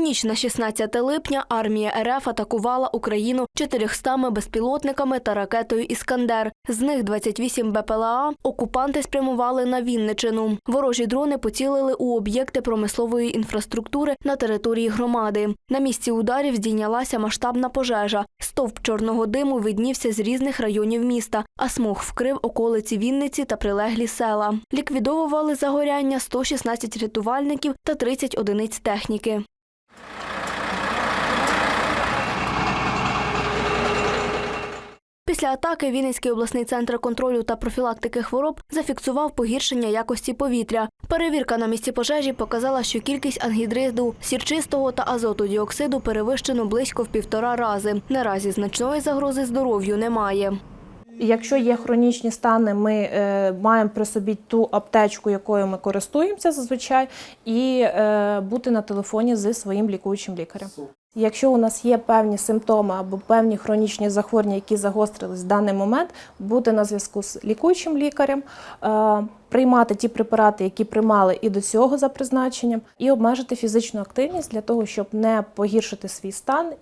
ніч на 16 липня армія РФ атакувала Україну 400 безпілотниками та ракетою Іскандер. З них 28 БПЛА окупанти спрямували на Вінничину. Ворожі дрони поцілили у об'єкти промислової інфраструктури на території громади. На місці ударів здійнялася масштабна пожежа. Стовп чорного диму виднівся з різних районів міста, а смог вкрив околиці Вінниці та прилеглі села. Ліквідовували загоряння 116 рятувальників та 30 одиниць техніки. Після атаки Вінницький обласний центр контролю та профілактики хвороб зафіксував погіршення якості повітря. Перевірка на місці пожежі показала, що кількість ангідриду, сірчистого та азоту діоксиду перевищено близько в півтора рази. Наразі значної загрози здоров'ю немає. Якщо є хронічні стани, ми е, маємо при собі ту аптечку, якою ми користуємося зазвичай, і е, бути на телефоні зі своїм лікуючим лікарем. Якщо у нас є певні симптоми або певні хронічні захворювання, які загострились в даний момент, бути на зв'язку з лікуючим лікарем, е, приймати ті препарати, які приймали і до цього за призначенням, і обмежити фізичну активність для того, щоб не погіршити свій стан